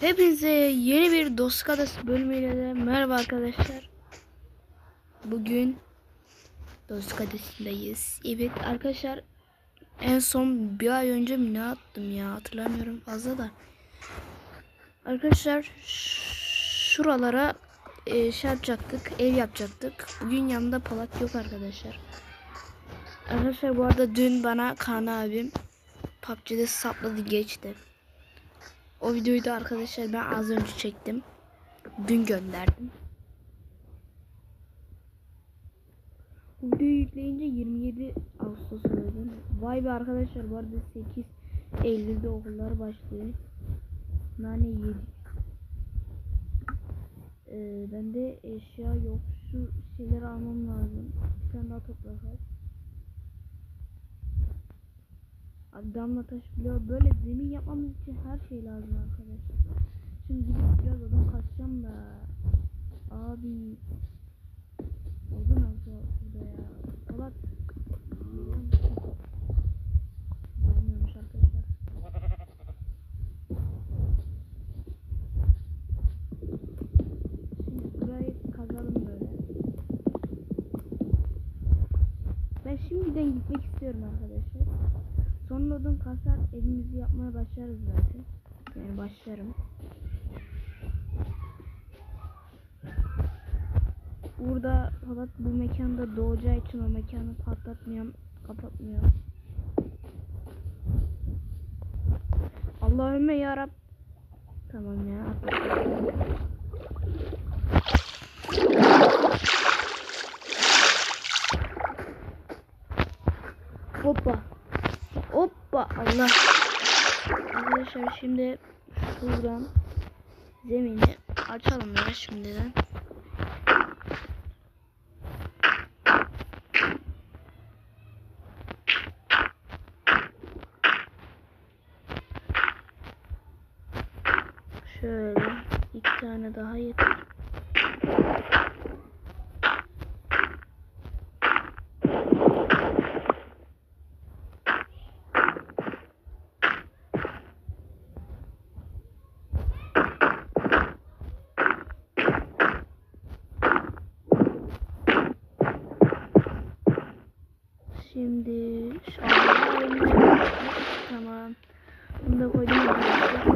Hepinize yeni bir Dost Kadası bölümüyle de merhaba arkadaşlar. Bugün Dost Kadası'ndayız. Evet arkadaşlar en son bir ay önce mi ne attım ya hatırlamıyorum fazla da. Arkadaşlar şuralara e, şey yapacaktık ev yapacaktık. Bugün yanında Polat yok arkadaşlar. Arkadaşlar bu arada dün bana Kaan abim PUBG'de sapladı geçti. O videoyu da arkadaşlar ben az önce çektim. Dün gönderdim. Videoyu yükleyince 27 Ağustos oluyor değil mi? Vay be arkadaşlar bu arada 8 Eylül'de okullar başlıyor. Nane yedik. Ee, bende eşya yok. Şu şeyleri almam lazım. Bir tane daha toplasak. Abi damla taş biliyor. Böyle zemin yapmamız için her şey lazım arkadaşlar. Şimdi gidip biraz odun kaçacağım da. Abi. Odun az burada ya. Polat. Gelmiyormuş arkadaşlar. Şimdi burayı kazalım böyle. Ben şimdiden gitmek istiyorum arkadaşlar. Sonra odun kasar evimizi yapmaya başlarız zaten. Yani başlarım. Burada Polat bu mekanda doğacağı için o mekanı patlatmıyorum, kapatmıyorum. Allahümme yarab. Tamam ya. Hoppa. Hoppa Allah. Arkadaşlar şimdi şuradan zemini açalım ya şimdiden. Şöyle iki tane daha yeter. Şimdi şu an tamam. Bunu da koydum arkadaşlar.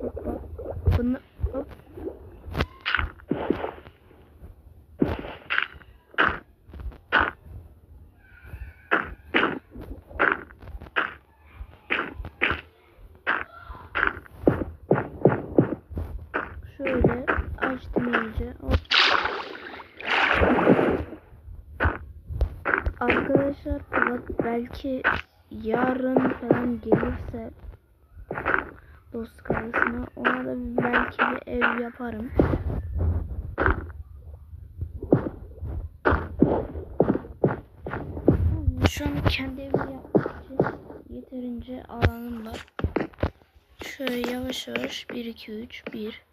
Hoppa. Bunu hop. Şöyle iyice. Hop. Arkadaşlar belki yarın falan gelirse dost kalesine ona da belki bir ev yaparım. Şu an kendi evimi yapmak yeterince alanım var. Şöyle yavaş yavaş 1 2 3 1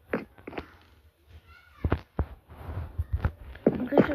Arkadaşlar odun zararı yapıyorum. Şu altındaki blokları kazacağım. Hop hop hop. Hop. Hop. Hop. Hop.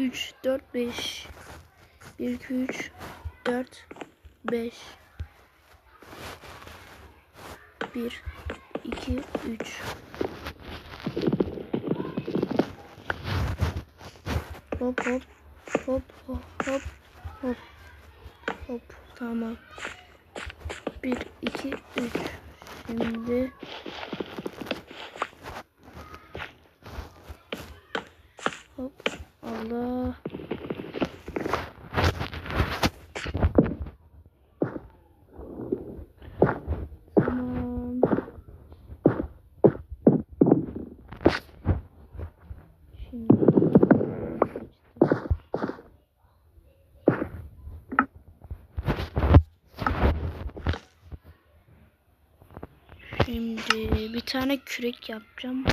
3 4 5 1 2 3 4 5 1 2 3 Hop hop hop hop hop hop. Hop tamam. 1 2 3 şimdi Allah. Tamam. Şimdi Şimdi bir tane kürek yapacağım.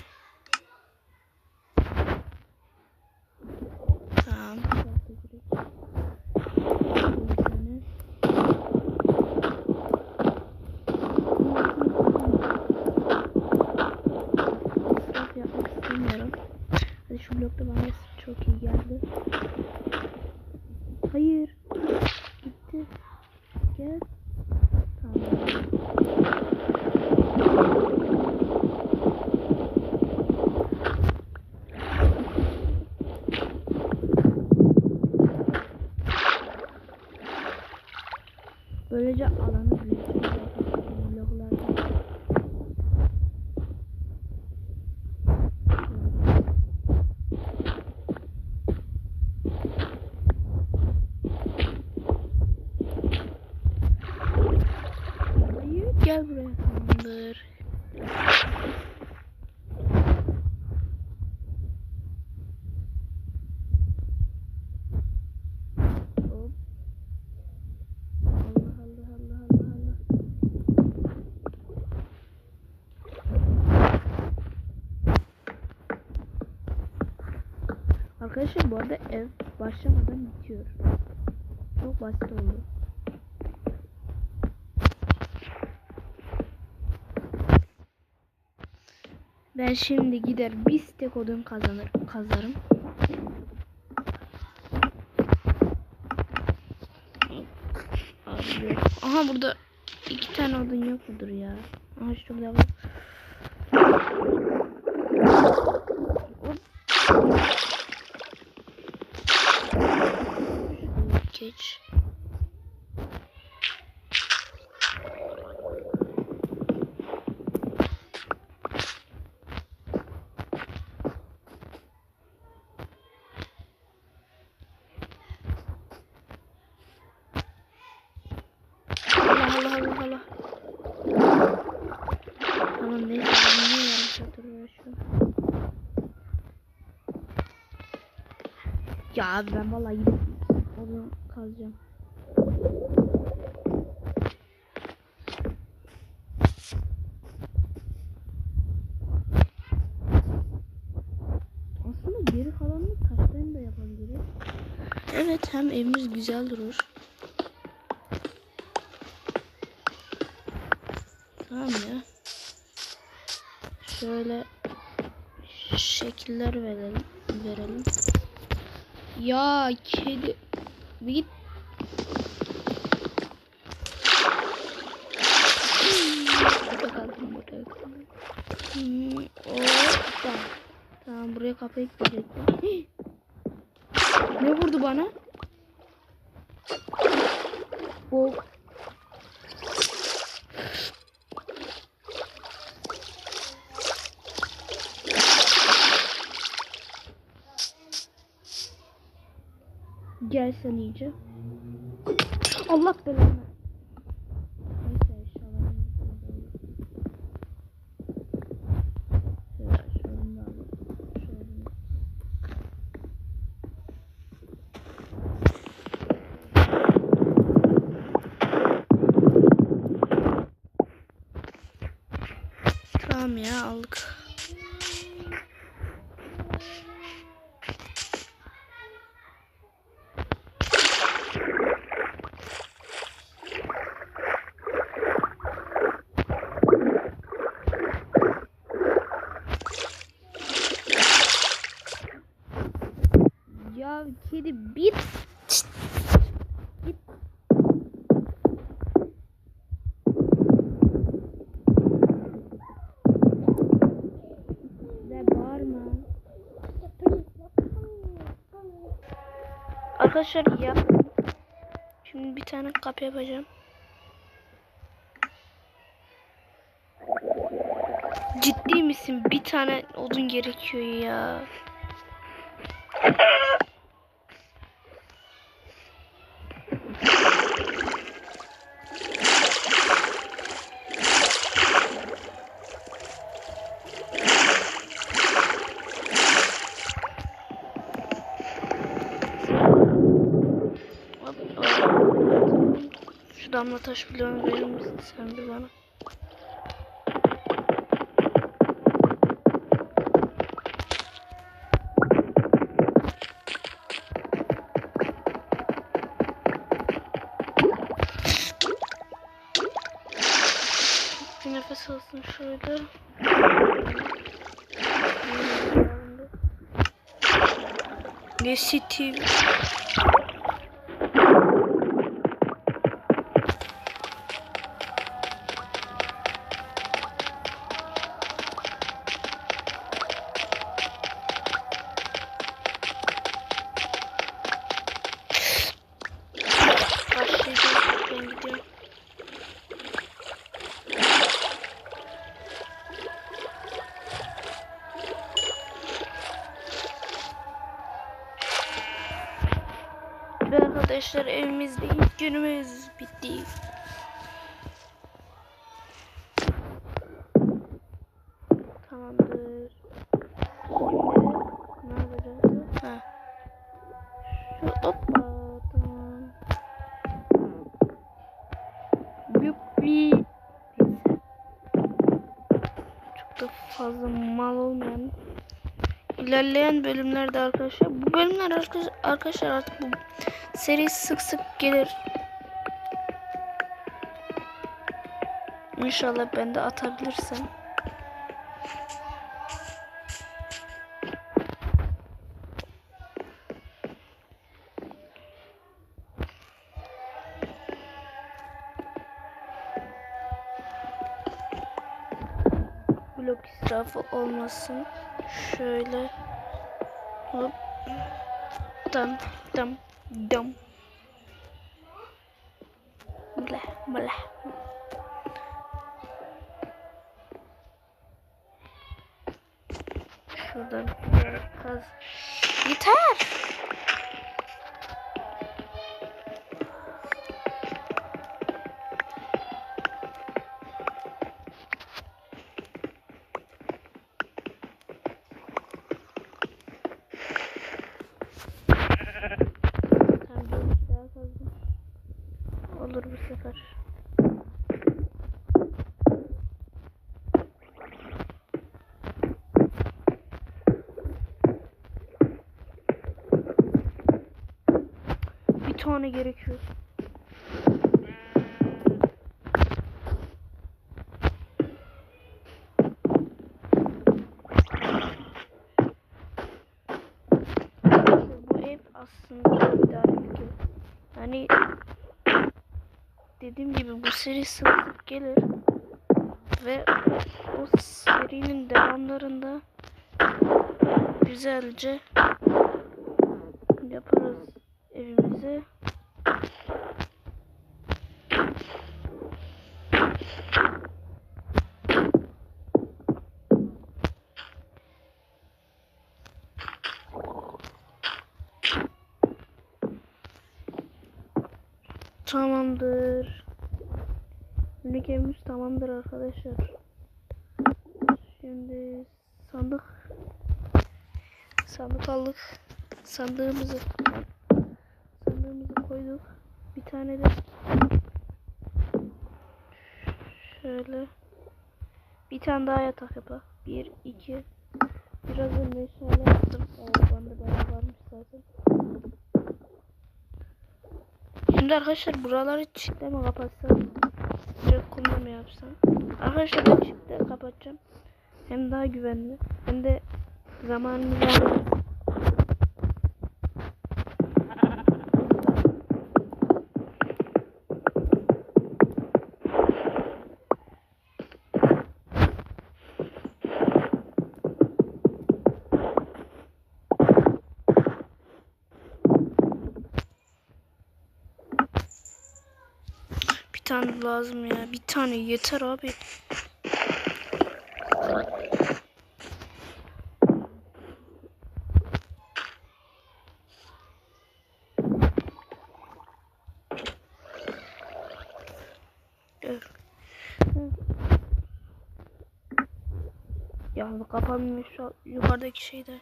Arkadaşlar bu arada ev başlamadan bitiyor. Çok basit oldu. Ben şimdi gider bir stek odun kazanır, kazarım. Aha burada iki tane odun yok mudur ya? Aha şurada var. Hop. Geç. Allah Allah Allah Allah. Tamam neyse ben niye yarım saattir uğraşıyorum. Ya abi ben vallahi onu kazacağım. Aslında geri kalanını taştan da yapabiliriz. Evet hem evimiz güzel durur. Tamam ya. Şöyle şekiller verelim. Verelim. Ya kedi bir git. Hmm, hoppa. Tamam buraya kapıyı. Hii. Ne vurdu bana? Bok. Gel sen iyice. Allah belanı. Neyse eşyalarımız burada olur. Şöyle şunu da alalım. Şöyle. Tamam ya aldık. Ya kedi bir bağırma. Arkadaşlar ya. Şimdi bir tane kapı yapacağım. Ciddi misin? Bir tane odun gerekiyor ya. Damla taş bloğunu verir misin sen bir bana? Bir nefes alsın şöyle. Ne sitim? Arkadaşlar evimizde ilk günümüz bitti. Tamamdır. Ne yapacağız? Ha. Şu hoppa tamam. Yuppi. Neyse. Çok da fazla mal olmayan ilerleyen bölümlerde arkadaşlar bu bölümler arkadaş- arkadaşlar artık bu seri sık sık gelir. İnşallah ben de atabilirsem. Olmasın. Şöyle hop dam dam dam bla bla Şuradan biraz kaz. Yeter. Aslında idarelik ev. Hani dediğim gibi bu seri sık sık gelir ve o serinin devamlarında güzelce yaparız evimizi. Tamamdır. Minik evimiz tamamdır arkadaşlar. Şimdi sandık sandık aldık. Sandığımızı sandığımızı koyduk. Bir tane de şöyle bir tane daha yatak yapalım. Bir, iki. Biraz da meşale yaptım. Evet, bende bayağı varmış zaten. Şimdi arkadaşlar buraları çiftle mi kapatsam? Direkt kumla mı yapsam? Arkadaşlar ben çiftle kapatacağım. Hem daha güvenli. Hem de zamanımız var. Tane lazım ya. Bir tane yeter abi. Ya kapanmış yukarıdaki şeyde.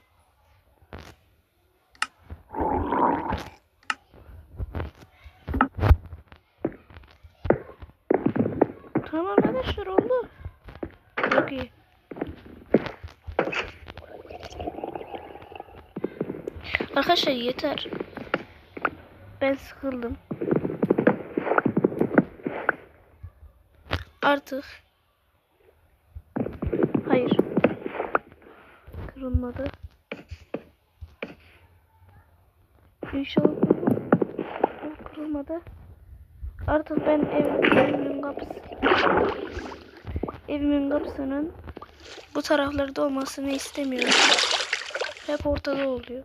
Tamam arkadaşlar oldu. Çok iyi. Arkadaşlar yeter. Ben sıkıldım. Artık. Hayır. Kırılmadı. İnşallah kırılmadı. Artık ben ev, evimin kapısı evimin kapısının bu taraflarda olmasını istemiyorum. Hep ortada oluyor.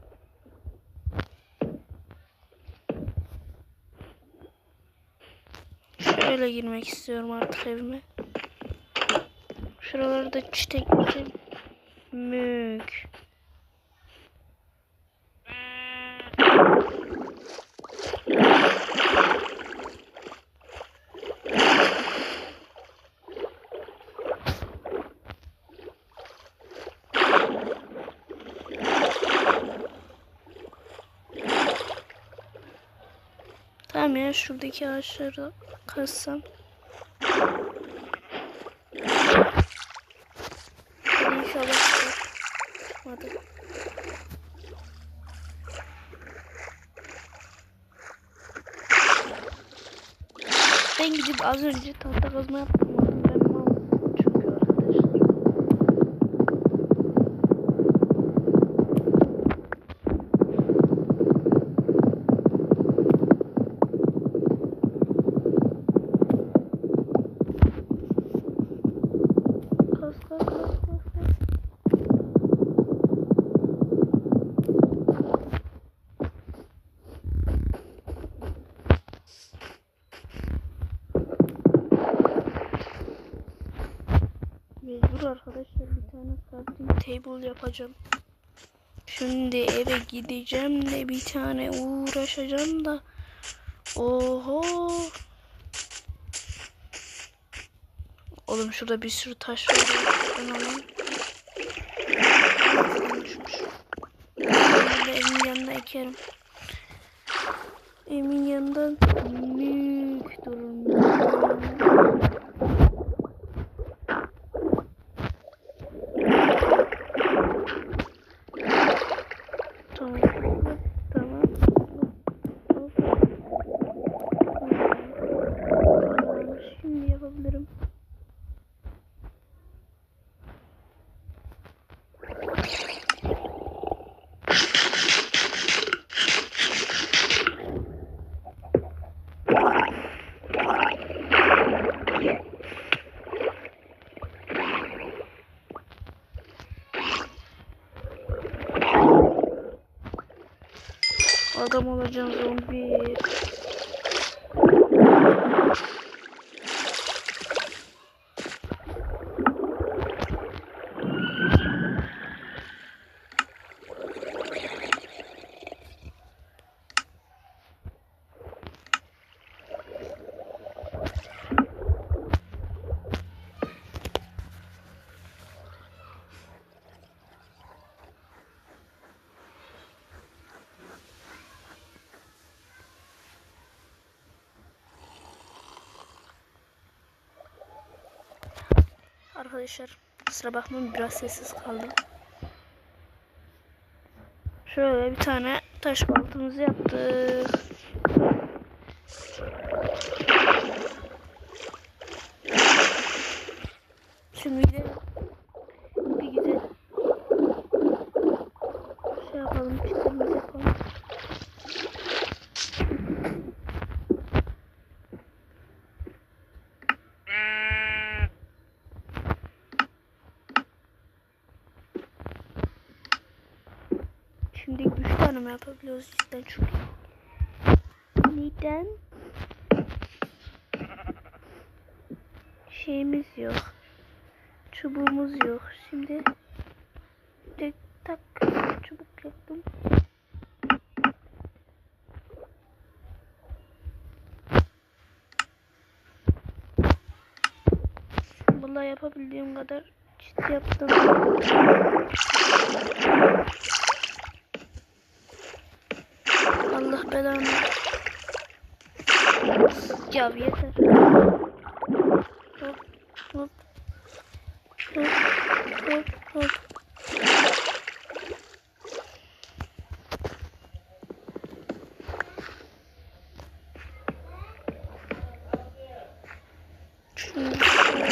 Şöyle girmek istiyorum artık evime. Şuraları da çitekledim. Mük. Tamam ya şuradaki ağaçları kassam. Hadi inşallah çıkmadı. Ben gidip az önce tahta kazma yaptım. Table yapacağım. Şimdi eve gideceğim de bir tane uğraşacağım da. Oho. Oğlum şurada bir sürü taş var. Ben alayım. Ben evin yanına ekerim. Evimin yanından büyük durun. Tamam. Tamam. Hop. Tamam. Şimdi yapabilirim. Adam olacağım zombi. Arkadaşlar kusura bakmayın biraz sessiz kaldım. Şöyle bir tane taş baltamızı yaptık. Şimdi bir de bir güzel şey yapalım, çıtırımızı yapalım. Şimdi üç tane mi yapabiliyoruz cidden çok iyi. Neden? Şeyimiz yok. Çubuğumuz yok. Şimdi tek tak çubuk yaptım. Vallahi yapabildiğim kadar ciddi yaptım. Belanı. Ya yeter. Hop hop. Hop hop hop. Şunu şöyle.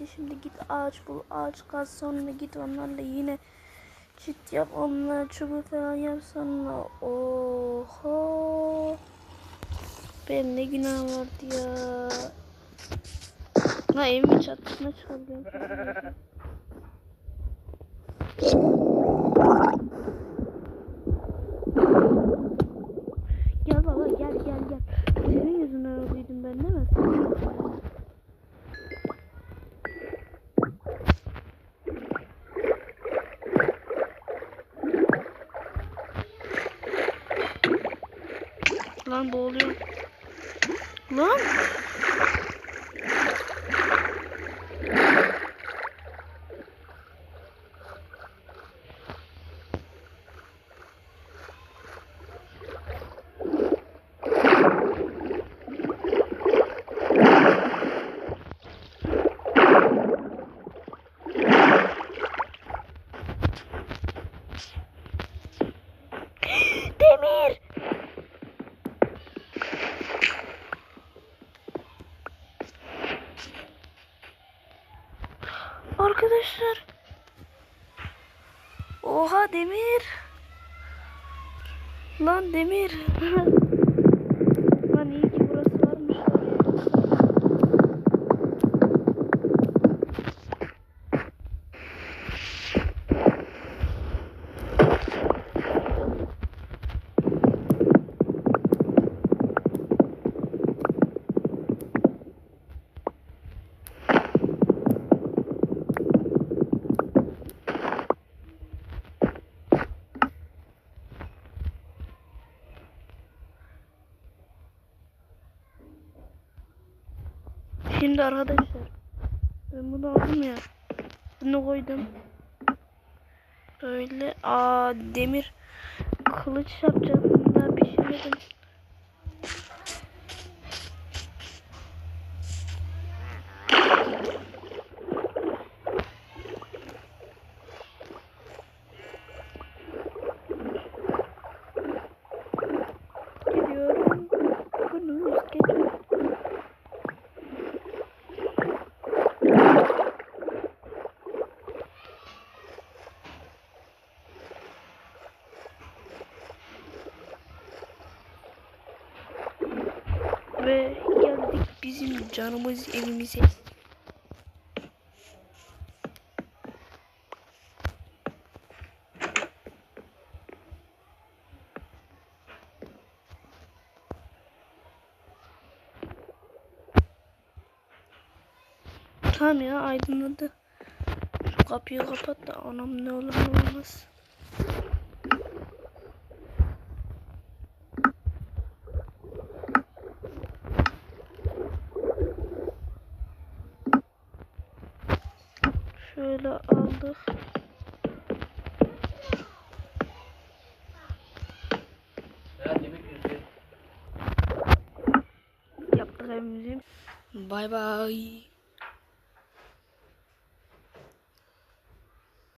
Bitti. Şimdi git ağaç bul, ağaç kaz sonra git onlarla yine çit yap, onlara çubuk falan yap sonra. Oho. Ben ne günah vardı ya. Ha evimin çatısına çıkabiliyorum. Lan boğuluyorum. Lan. Demir. Arkadaşlar. Oha demir. Lan demir. Lan iyi ki arkadaşlar ben bunu aldım ya. Bunu koydum. Böyle aa demir kılıç yapacaktım daha pişirmedim. Canımız evimize. Tamam ya aydınladı. Şu kapıyı kapat da anam ne olur ne olmaz. Şöyle aldık. Yaptık evimizi. Bay bay.